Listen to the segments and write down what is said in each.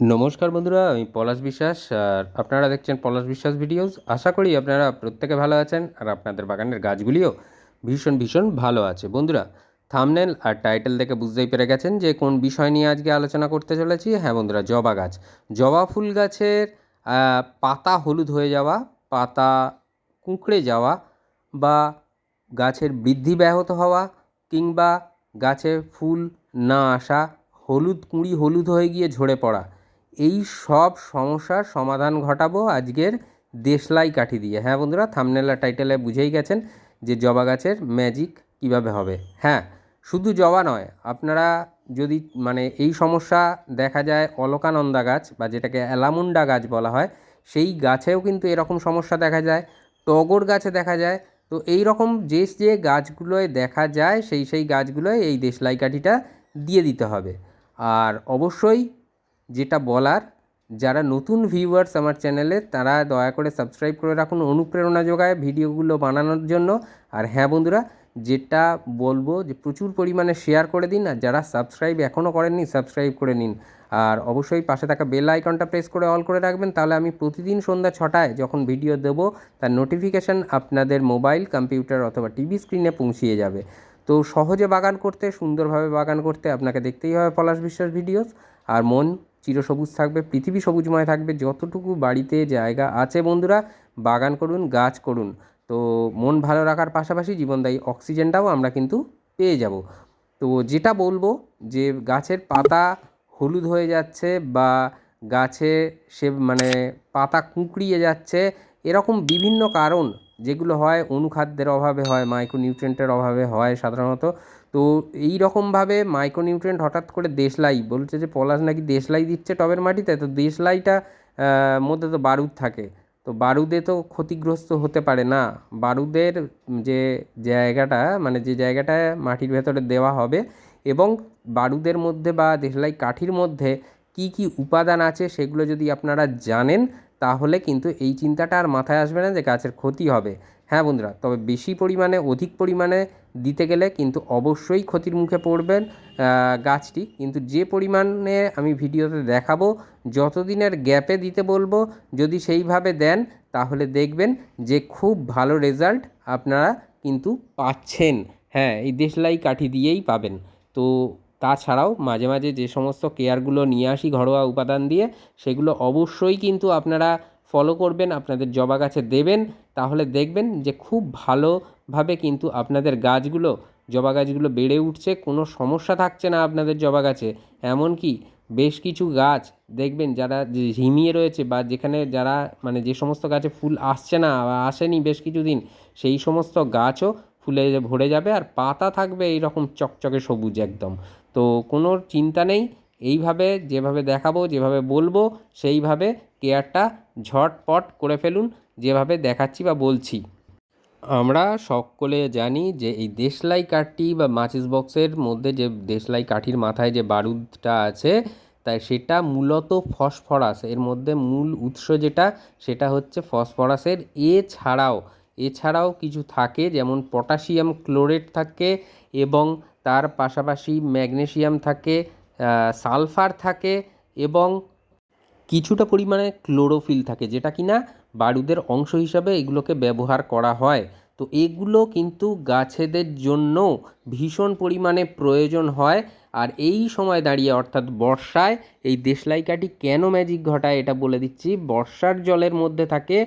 নমস্কার বন্ধুরা, আমি পলাশ বিশ্বাস আর আপনারা দেখছেন পলাশ বিশ্বাস ভিডিওস। আশা করি আপনারা প্রত্যেকে ভালো আছেন আর আপনাদের বাগানের গাছগুলিও ভীষণ ভীষণ ভালো আছে। বন্ধুরা থামনেল আর টাইটেল দেখে বুঝতেই পেরে গেছেন যে কোন বিষয় নিয়ে আজকে আলোচনা করতে চলেছি। হ্যাঁ বন্ধুরা, জবা গাছ। জবা ফুল গাছের পাতা হলুদ হয়ে যাওয়া, পাতা কুঁকড়ে যাওয়া বা গাছের বৃদ্ধি ব্যাহত হওয়া কিংবা গাছে ফুল না আসা, হলুদ, কুঁড়ি হলুদ হয়ে গিয়ে ঝরে পড়া এই সব সমস্যার সমাধান ঘটাবো আজকের দেশলাই কাঠি দিয়ে। হ্যাঁ বন্ধুরা থামনেল টাইটেলে বুঝেই গেছেন যে জবা গাছের ম্যাজিক কীভাবে হবে। হ্যাঁ শুধু জবা নয়, আপনারা যদি মানে এই সমস্যা দেখা যায় অলকানন্দা গাছ বা যেটাকে অ্যালামুন্ডা গাছ বলা হয়, সেই গাছেও কিন্তু এরকম সমস্যা দেখা যায়, টগর গাছে দেখা যায়। তো এই রকম যে যে গাছগুলোয় দেখা যায়, সেই সেই গাছগুলোয় এই দেশলাই কাঠিটা দিয়ে দিতে হবে। আর অবশ্যই যেটা বলার, যারা নতুন ভিউয়ার্স আমার চ্যানেলে তারা দয়া করে সাবস্ক্রাইব করে রাখুন অনুপ্রেরণা যোগায় ভিডিওগুলো বানানোর জন্য। আর হ্যাঁ বন্ধুরা, যেটা বলব যে প্রচুর পরিমাণে শেয়ার করে দিন আর যারা সাবস্ক্রাইব এখনও করেননি সাবস্ক্রাইব করে নিন। আর অবশ্যই পাশে থাকা বেল আইকনটা প্রেস করে অল করে রাখবেন, তাহলে আমি প্রতিদিন সন্ধ্যা ছটায় যখন ভিডিও দেবো, তার নোটিফিকেশান আপনাদের মোবাইল কম্পিউটার অথবা টিভি স্ক্রিনে পৌঁছিয়ে যাবে। তো সহজে বাগান করতে, সুন্দরভাবে বাগান করতে আপনাকে দেখতেই হবে পলাশ বিশ্বাস ভিডিওস আর মন চিরসবুজ থাকবে, পৃথিবী সবুজময় থাকবে, যতটুকু বাড়িতে জায়গা আছে বন্ধুরা, বাগান করুন, গাছ করুন। তো মন ভালো রাখার পাশাপাশি জীবনদায়ী অক্সিজেনটাও আমরা কিন্তু পেয়ে যাব। তো যেটা বলব যে গাছের পাতা হলুদ হয়ে যাচ্ছে বা গাছে সে মানে পাতা কুঁকড়িয়ে যাচ্ছে, এরকম বিভিন্ন কারণ যেগুলো হয় অনুখাদ্যের অভাবে হয় মাইক্রোনিউট্রিয়েন্টের অভাবে হয় সাধারণত। তো এই রকমভাবে মাইক্রোনিউট্রিয়েন্ট হঠাৎ করে দেশলাই বলছে যে, পলাশ নাকি দেশলাই দিচ্ছে টবের মাটিতে, তো দেশলাইটা মধ্যে তো বারুদ থাকে। তো বারুদে তো ক্ষতিগ্রস্ত হতে পারে না। বারুদের যে জায়গাটা মানে যে জায়গাটা মাটির ভেতরে দেওয়া হবে এবং বারুদের মধ্যে বা দেশলাই কাঠির মধ্যে কি কি উপাদান আছে সেগুলো যদি আপনারা জানেন তাহলে কিন্তু এই চিন্তাটা আর মাথায় আসবে না যে গাছের ক্ষতি হবে। হ্যাঁ বন্ধুরা, তবে বেশি পরিমাণে, অধিক পরিমাণে দিতে গেলে কিন্তু অবশ্যই ক্ষতির মুখে পড়বেন গাছটি। কিন্তু যে পরিমাণে আমি ভিডিওতে দেখাবো, যতদিনের গ্যাপে দিতে বলব, যদি সেইভাবে দেন, তাহলে দেখবেন যে খুব ভালো রেজাল্ট আপনারা কিন্তু পাচ্ছেন। হ্যাঁ এই দেশলাই কাঠি দিয়েই পাবেন। তো তাছাড়াও মাঝে মাঝে যে সমস্ত কেয়ারগুলো নিয়ে আসি ঘরোয়া উপাদান দিয়ে, সেগুলো অবশ্যই কিন্তু আপনারা ফলো করবেন, আপনাদের জবা গাছে দেবেন। তাহলে দেখবেন যে খুব ভালোভাবে কিন্তু আপনাদের গাছগুলো জবা গাছগুলো বেড়ে উঠছে, কোনো সমস্যা থাকছে না আপনাদের জবা গাছে এমনকি বেশ কিছু গাছ, দেখবেন যারা ঝিমিয়ে রয়েছে বা যেখানে যারা মানে যে সমস্ত গাছে ফুল আসছে না বা আসেনি বেশ কিছু দিন সেই সমস্ত গাছও ফুলে ভরে যাবে আর পাতা থাকবে এই রকম চকচকে সবুজ একদম। তো কোনো চিন্তা নেই, এইভাবে যেভাবে দেখাবো, যেভাবে বলব, সেইভাবে কেয়ারটা ঝটপট করে ফেলুন, যেভাবে দেখাচ্ছি বা বলছি। আমরা সকলে জানি যে এই দেশলাই কাঠটি বা মাচিস বক্সের মধ্যে যে দেশলাই কাঠির মাথায় যে বারুদটা আছে, তাই সেটা মূলত ফসফরাস। এর মধ্যে মূল উৎস যেটা, সেটা হচ্ছে ফসফরাসের। এছাড়াও এছাড়াও কিছু থাকে, যেমন পটাশিয়াম ক্লোরেট থাকে এবং তার পাশাপাশি ম্যাগনেশিয়াম থাকে সালফার থাকে এবং কিছুটা পরিমাণে ক্লোরোফিল থাকে, যেটা কিনা বারুদের অংশ হিসাবে এগুলোকে ব্যবহার করা হয়। তো এগুলো কিন্তু গাছেদের জন্য ভীষণ পরিমাণে প্রয়োজন হয় আর এই সময় দাঁড়িয়ে অর্থাৎ বর্ষায় এই দেশলাই কাঠি কেন ম্যাজিক ঘটায় এটা বলে দিচ্ছি। বর্ষার জলের মধ্যে থাকে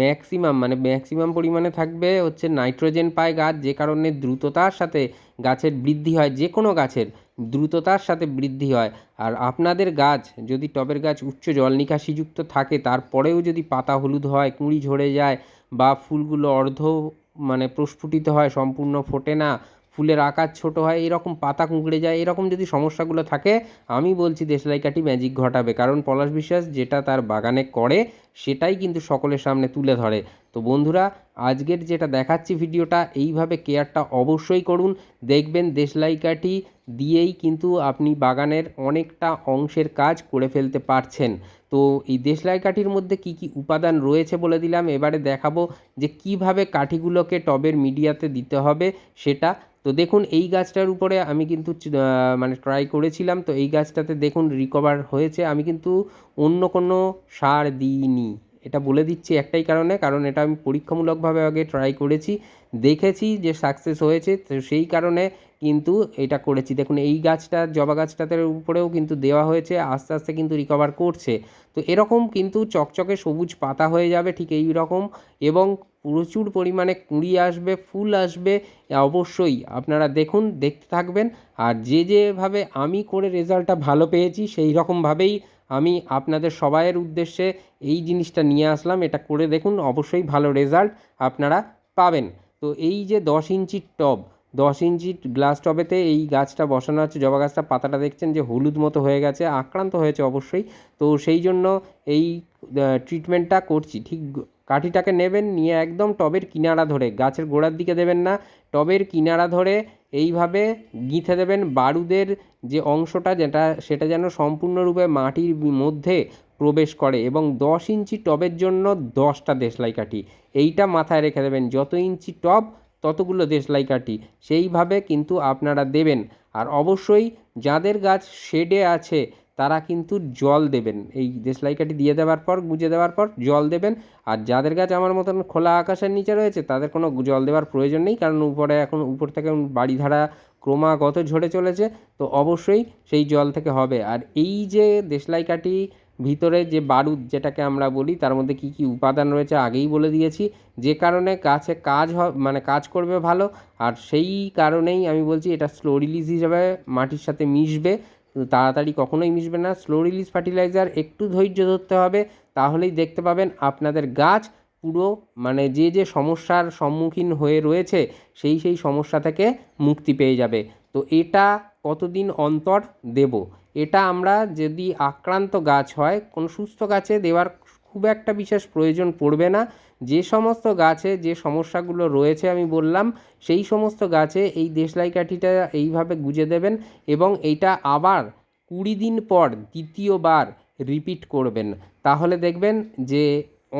ম্যাক্সিমাম মানে ম্যাক্সিমাম পরিমাণে থাকবে হচ্ছে নাইট্রোজেন পায় গাছ, যে কারণে দ্রুততার সাথে গাছের বৃদ্ধি হয়, যে কোনো গাছের দ্রুততার সাথে বৃদ্ধি হয়। আর আপনাদের গাছ যদি টবের গাছ উচ্চ জল নিকাশিযুক্ত থাকে, তারপরেও যদি পাতা হলুদ হয়, কুঁড়ি ঝরে যায় বা ফুলগুলো অর্ধ মানে প্রস্ফুটিত হয়, সম্পূর্ণ ফোটে না ফুলের আকার ছোট হয়, এরকম পাতা কুঁকড়ে যায়, এরকম যদি সমস্যাগুলো থাকে, আমি বলছি দেশলাই কাঠি ম্যাজিক ঘটাবে। কারণ পলাশ বিশ্বাস যেটা তার বাগানে করে, সেটাই কিন্তু সকলের সামনে তুলে ধরে। তো বন্ধুরা, আজকের যেটা দেখাচ্ছি ভিডিওটা, এইভাবে কেয়ারটা অবশ্যই করুন। দেখবেন দেশলাই কাঠি দিয়েই কিন্তু আপনি বাগানের অনেকটা অংশের কাজ করে ফেলতে পারছেন। তো এই দেশলাই কাঠির মধ্যে কি কি উপাদান রয়েছে বলে দিলাম, এবারে দেখাবো যে কীভাবে কাঠিগুলোকে টবের মিডিয়াতে দিতে হবে, সেটা তো দেখুন, এই গাছটার উপরে আমি কিন্তু মানে ট্রাই করেছিলাম। তো এই গাছটাতে দেখুন রিকভার হয়েছে। আমি কিন্তু অন্য কোনো সার দিইনি। এটা বলে দিচ্ছি একটাই কারণে, কারণ এটা আমি পরীক্ষামূলকভাবে আগে ট্রাই করেছি। দেখেছি যে সাকসেস হয়েছে, তো সেই কারণে কিন্তু এটা করেছি। দেখুন, এই গাছটা, জবা গাছটাতে উপরেও কিন্তু দেওয়া হয়েছে, আস্তে আস্তে কিন্তু রিকভার করছে। তো এরকম কিন্তু চকচকে সবুজ পাতা হয়ে যাবে, ঠিক এই রকম। এবং প্রচুর পরিমাণে কুঁড়ি আসবে, ফুল আসবে অবশ্যই আপনারা দেখুন, দেখতে থাকবেন। আর যে যেভাবে আমি করে রেজাল্টটা ভালো পেয়েছি, সেই রকমভাবেই আমি আপনাদের সবাইয়ের উদ্দেশ্যে এই জিনিসটা নিয়ে আসলাম। এটা করে দেখুন, অবশ্যই ভালো রেজাল্ট আপনারা পাবেন। তো এই যে দশ ইঞ্চির টব, দশ ইঞ্চি গ্লাস টবেতে এই গাছটা বসানো আছে, জবা গাছটা, পাতাটা দেখছেন যে হলুদ মতো হয়ে গেছে, আক্রান্ত হয়েছে অবশ্যই। তো সেই জন্য এই ট্রিটমেন্টটা করছি। ঠিক কাঠিটাকে নেবেন, নিয়ে একদম টবের কিনারা ধরে, গাছের গোড়ার দিকে দেবেন না, টবের কিনারা ধরে এইভাবে গিঁথে দেবেন। বারুদের যে অংশটা যেটা, সেটা যেন সম্পূর্ণরূপে মাটির মধ্যে প্রবেশ করে এবং দশ ইঞ্চি টবের জন্য দশটা দেশলাই কাঠি। এইটা মাথায় রেখে দেবেন, যত ইঞ্চি টব, ততগুলো দেশলাই কাঠি। সেইভাবে কিন্তু আপনারা দেবেন। আর অবশ্যই যাদের গাছ শেডে আছে তারা কিন্তু জল দেবেন। এই দেশলাই কাঠি দিয়ে দেওয়ার পর, গুজে দেওয়ার পর জল দেবেন। আর যাদের গাছ আমার মতন খোলা আকাশের নিচে রয়েছে, তাদের কোনো জল দেওয়ার প্রয়োজন নেই, কারণ উপরে এখন উপর থেকে বাড়িধারা ক্রমাগত ঝরে চলেছে। তো অবশ্যই সেই জল থেকে হবে। আর এই যে দেশলাই কাঠি ভিতরে যে বারুদ, যেটাকে আমরা বলি, তার মধ্যে কি কি উপাদান রয়েছে আগেই বলে দিয়েছি। যে কারণে গাছে কাজ মানে কাজ করবে ভালো। আর সেই কারণেই আমি বলছি এটা স্লো রিলিজ হিসাবে মাটির সাথে মিশবে। তাড়াতাড়ি কখনোই মিশবে না। স্লো রিলিজ ফার্টিলাইজার একটু ধৈর্য ধরতে হবে, তাহলেই দেখতে পাবেন আপনাদের গাছ পুরো মানে যে যে সমস্যার সম্মুখীন হয়ে রয়েছে, সেই সেই সমস্যা থেকে মুক্তি পেয়ে যাবে। তো এটা কতদিন অন্তর দেব? এটা আমরা যদি আক্রান্ত গাছ হয়, কোনো সুস্থ গাছে দেওয়ার খুব একটা বিশেষ প্রয়োজন পড়বে না। যে সমস্ত গাছে যে সমস্যাগুলো রয়েছে আমি বললাম, সেই সমস্ত গাছে এই দেশলাই কাঠিটা এইভাবে গুজে দেবেন এবং এইটা আবার কুড়ি দিন পর দ্বিতীয়বার রিপিট করবেন। তাহলে দেখবেন যে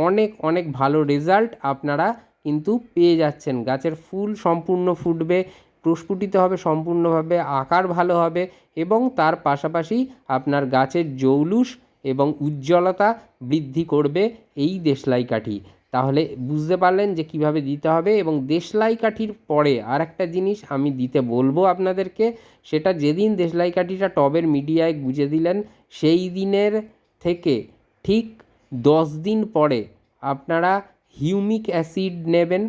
অনেক অনেক ভালো রেজাল্ট আপনারা কিন্তু পেয়ে যাচ্ছেন। গাছের ফুল সম্পূর্ণ ফুটবে, প্রস্ফুটিত হবে, সম্পূর্ণভাবে আকার ভালো হবে এবং তার পাশাপাশি আপনার গাছের জৌলুস এবং উজ্জ্বলতা বৃদ্ধি করবে এই দেশলাই কাঠি তাহলে বুঝতে পারলেন যে কীভাবে দিতে হবে এবং দেশলাই কাঠির পরে আর একটা জিনিস আমি দিতে বলব আপনাদেরকে, সেটা যেদিন দেশলাই কাঠিটা টবের মিডিয়ায় গুজে দিলেন, সেই দিনের থেকে ঠিক দশ দিন পরে আপনারা হিউমিক অ্যাসিড নেবেন।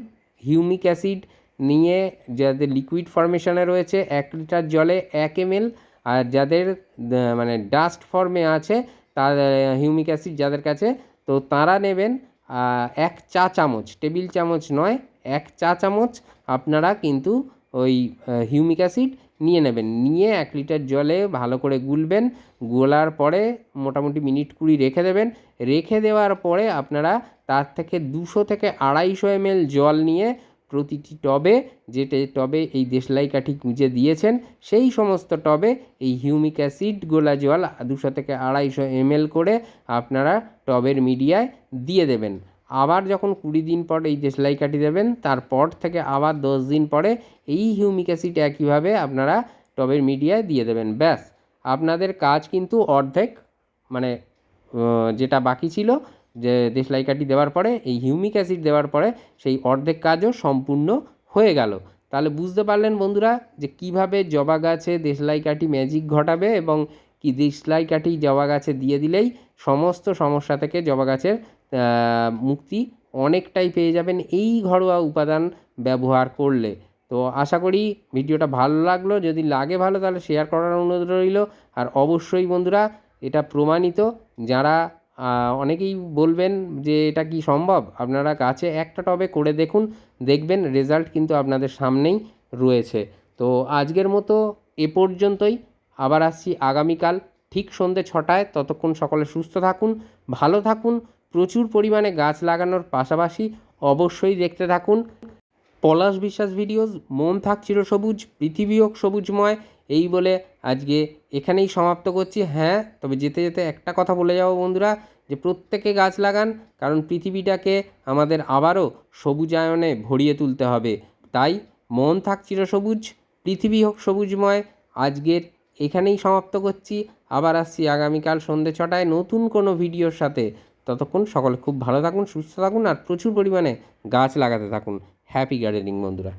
হিউমিক অ্যাসিড নিয়ে যাদের লিকুইড ফর্মেশনে রয়েছে, এক লিটার জলে এক এমএল, আর যাদের মানে ডাস্ট ফর্মে আছে তার হিউমিক অ্যাসিড যাদের কাছে, তো তারা নেবেন এক চা চামচ, টেবিল চামচ নয়, এক চা চামচ আপনারা কিন্তু ওই হিউমিক অ্যাসিড নিয়ে নেবেন। নিয়ে এক লিটার জলে ভালো করে গুলবেন, গোলার পরে মোটামুটি মিনিট কুড়ি রেখে দেবেন। রেখে দেওয়ার পরে আপনারা তার থেকে দুশো থেকে আড়াইশো এমএল জল নিয়ে প্রতিটি টবে যেটা টবে এই দেশলাই কাঠি গুঁজে দিয়েছেন, সেই সমস্ত টবে এই হিউমিক অ্যাসিড গোলা জল দুশো থেকে আড়াইশো এমএল করে আপনারা টবের মিডিয়ায় দিয়ে দেবেন। আবার যখন কুড়ি দিন পর এই দেশলাই কাঠি দেবেন, তারপর থেকে আবার দশ দিন পরে এই হিউমিক অ্যাসিড একইভাবে আপনারা টবের মিডিয়ায় দিয়ে দেবেন। ব্যাস, আপনাদের কাজ কিন্তু অর্ধেক মানে যেটা বাকি ছিল যে দেশলাই কাঠি দেওয়ার পরে, এই হিউমিক অ্যাসিড দেওয়ার পরে সেই অর্ধেক কাজও সম্পূর্ণ হয়ে গেল। তাহলে বুঝতে পারলেন বন্ধুরা যে কীভাবে জবা গাছে দেশলাই কাঠি ম্যাজিক ঘটাবে এবং কি দেশলাই কাঠি জবা গাছে দিয়ে দিলেই সমস্ত সমস্যা থেকে জবা গাছের মুক্তি অনেকটাই পেয়ে যাবেন এই ঘরোয়া উপাদান ব্যবহার করলে। তো আশা করি ভিডিওটা ভালো লাগল। যদি লাগে ভালো তাহলে শেয়ার করার অনুরোধ রইল। আর অবশ্যই বন্ধুরা এটা প্রমাণিত যারা অনেকেই বলবেন যে এটা কি সম্ভব? আপনারা গাছে একটা টবে করে দেখুন, দেখবেন রেজাল্ট কিন্তু আপনাদের সামনেই রয়েছে। তো আজকের মতো এ পর্যন্তই। আবার আসছি আগামীকাল ঠিক সন্ধ্যে ছটায়। ততক্ষণ সকলে সুস্থ থাকুন, ভালো থাকুন, প্রচুর পরিমাণে গাছ লাগানোর পাশাপাশি অবশ্যই দেখতে থাকুন। পলাশ বিশ্বাস ভিডিওস, মন থাক চিরসবুজ পৃথিবী হোক সবুজময়, এই বলে আজকে এখানেই সমাপ্ত করছি। হ্যাঁ তবে যেতে যেতে একটা কথা বলে যাব বন্ধুরা, যে প্রত্যেকে গাছ লাগান, কারণ পৃথিবীটাকে আমাদের আবারও সবুজায়নে ভরিয়ে তুলতে হবে। তাই মন থাক চিরসবুজ পৃথিবী হোক সবুজময়, আজকের এখানেই সমাপ্ত করছি। আবার আসছি আগামীকাল সন্ধ্যে ছটায় নতুন কোনো ভিডিওর সাথে। ততক্ষণ সকলে খুব ভালো থাকুন, সুস্থ থাকুন, আর প্রচুর পরিমাণে গাছ লাগাতে থাকুন। হ্যাপি গার্ডেনিং বন্ধুরা।